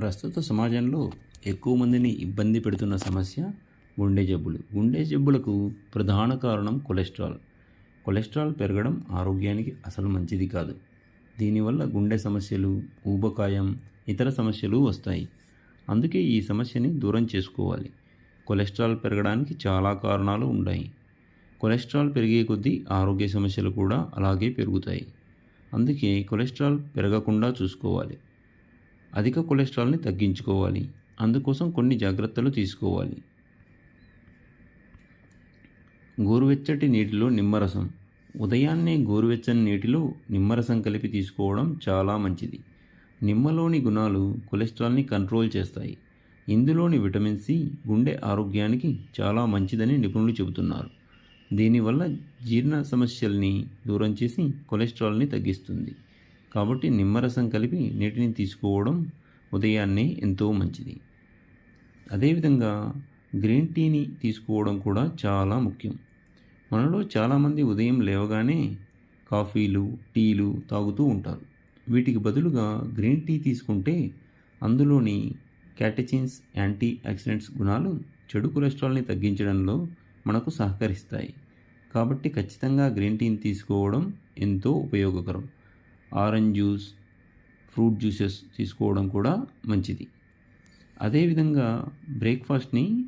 ప్రస్తుత సమాజంలో ఎక్కువ మందిని ఇబ్బంది పెడుతున్న సమస్య గుండె జబ్బులు. గుండె జబ్బులకు ప్రధాన కారణం కొలెస్ట్రాల్. కొలెస్ట్రాల్ పెరగడం ఆరోగ్యానికి అసలు మంచిది కాదు. దీనివల్ల గుండె సమస్యలు ఊబకాయం ఇతర సమస్యలు వస్తాయి. అందుకే ఈ సమస్యని దూరం చేసుకోవాలి. కొలెస్ట్రాల్ పెరగడానికి చాలా కారణాలు ఉన్నాయి కొలెస్ట్రాల్ పెరిగే కొద్దీ ఆరోగ్య సమస్యలు కూడా అలాగే పెరుగుతాయి. అందుకే కొలెస్ట్రాల్ పెరగకుండా చూసుకోవాలి. అధిక కొలెస్ట్రాల్ని తగ్గించుకోవాలి. అందుకోసం కొన్ని జాగ్రత్తలు తీసుకోవాలి. గోరువెచ్చటి నీటిలో నిమ్మరసం. ఉదయాన్నే గోరువెచ్చని నీటిలో నిమ్మరసం కలిపి తీసుకోవడం చాలా మంచిది. నిమ్మలోని గుణాలు కొలెస్ట్రాల్ని కంట్రోల్ చేస్తాయి. ఇందులోని విటమిన్ సి గుండె ఆరోగ్యానికి చాలా మంచిదని నిపుణులు చెబుతున్నారు. దీనివల్ల జీర్ణ సమస్యల్ని దూరం చేసి కొలెస్ట్రాల్ని తగ్గిస్తుంది. కాబట్టి నిమ్మరసం కలిపి నీటిని తీసుకోవడం ఉదయాన్నే ఎంతో మంచిది. అదేవిధంగా గ్రీన్ టీని తీసుకోవడం కూడా చాలా ముఖ్యం. మనలో చాలామంది ఉదయం లేవగానే కాఫీలు టీలు తాగుతూ ఉంటారు. వీటికి బదులుగా గ్రీన్ టీ తీసుకుంటే అందులోని క్యాటచిన్స్ యాంటీ ఆక్సిడెంట్స్ గుణాలు చెడు కొలెస్ట్రాల్ని తగ్గించడంలో మనకు సహకరిస్తాయి. కాబట్టి ఖచ్చితంగా గ్రీన్ టీని తీసుకోవడం ఎంతో ఉపయోగకరం. ఆరెంజ్ జ్యూస్ ఫ్రూట్ జ్యూసెస్ తీసుకోవడం కూడా మంచిది. అదేవిధంగా బ్రేక్ఫాస్ట్ని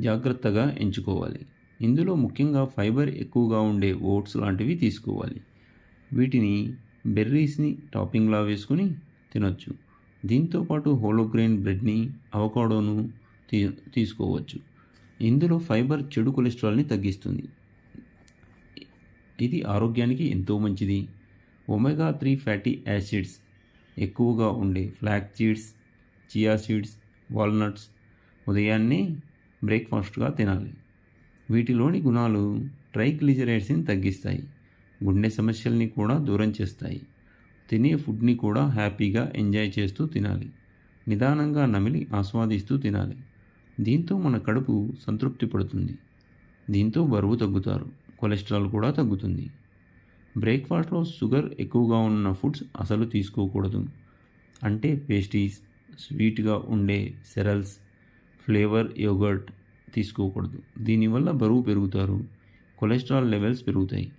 జాగ్రత్తగా ఎంచుకోవాలి. ఇందులో ముఖ్యంగా ఫైబర్ ఎక్కువగా ఉండే ఓట్స్ లాంటివి తీసుకోవాలి. వీటిని బెర్రీస్ని టాపింగ్లా వేసుకుని తినొచ్చు. దీంతోపాటు హోలోగ్రెయిన్ బ్రెడ్ని అవకాడోను తీ తీసుకోవచ్చు. ఇందులో ఫైబర్ చెడు కొలెస్ట్రాల్ని తగ్గిస్తుంది. ఇది ఆరోగ్యానికి ఎంతో మంచిది. ఒమెగా త్రీ ఫ్యాటీ యాసిడ్స్ ఎక్కువగా ఉండే flax seeds chia seeds walnuts ఉదయాన్నే బ్రేక్ఫాస్ట్గా తినాలి. వీటిలోని గుణాలు ట్రైగ్లిజరైడ్స్ని తగ్గిస్తాయి గుండె సమస్యల్ని కూడా దూరం చేస్తాయి. తినే ఫుడ్ని కూడా హ్యాపీగా ఎంజాయ్ చేస్తూ తినాలి. నిదానంగా నమిలి ఆస్వాదిస్తూ తినాలి. దీంతో మన కడుపు సంతృప్తి పడుతుంది. దీంతో బరువు తగ్గుతారు. కొలెస్ట్రాల్ కూడా తగ్గుతుంది. బ్రేక్ఫాస్ట్లో షుగర్ ఎక్కువగా ఉన్న ఫుడ్స్ అసలు తీసుకోకూడదు. అంటే పేస్ట్రీస్ స్వీట్గా ఉండే సెరల్స్ ఫ్లేవర్ యోగర్ట్ తీసుకోకూడదు. దీనివల్ల బరువు పెరుగుతారు కొలెస్ట్రాల్ లెవెల్స్ పెరుగుతాయి.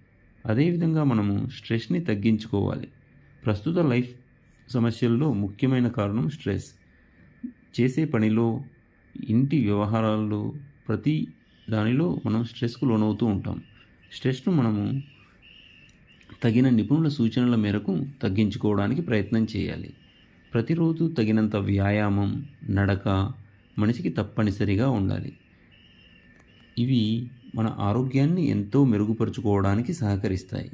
అదేవిధంగా మనము స్ట్రెస్ని తగ్గించుకోవాలి. ప్రస్తుత లైఫ్ సమస్యల్లో ముఖ్యమైన కారణం స్ట్రెస్. చేసే పనిలో ఇంటి వ్యవహారాల్లో ప్రతి దానిలో మనం స్ట్రెస్కు లోనవుతూ ఉంటాం. స్ట్రెస్ను మనము తగిన నిపుణుల సూచనల మేరకు తగ్గించుకోవడానికి ప్రయత్నం చేయాలి. ప్రతిరోజు తగినంత వ్యాయామం నడక మనిషికి తప్పనిసరిగా ఉండాలి. ఇవి మన ఆరోగ్యాన్ని ఎంతో మెరుగుపరుచుకోవడానికి సహకరిస్తాయి.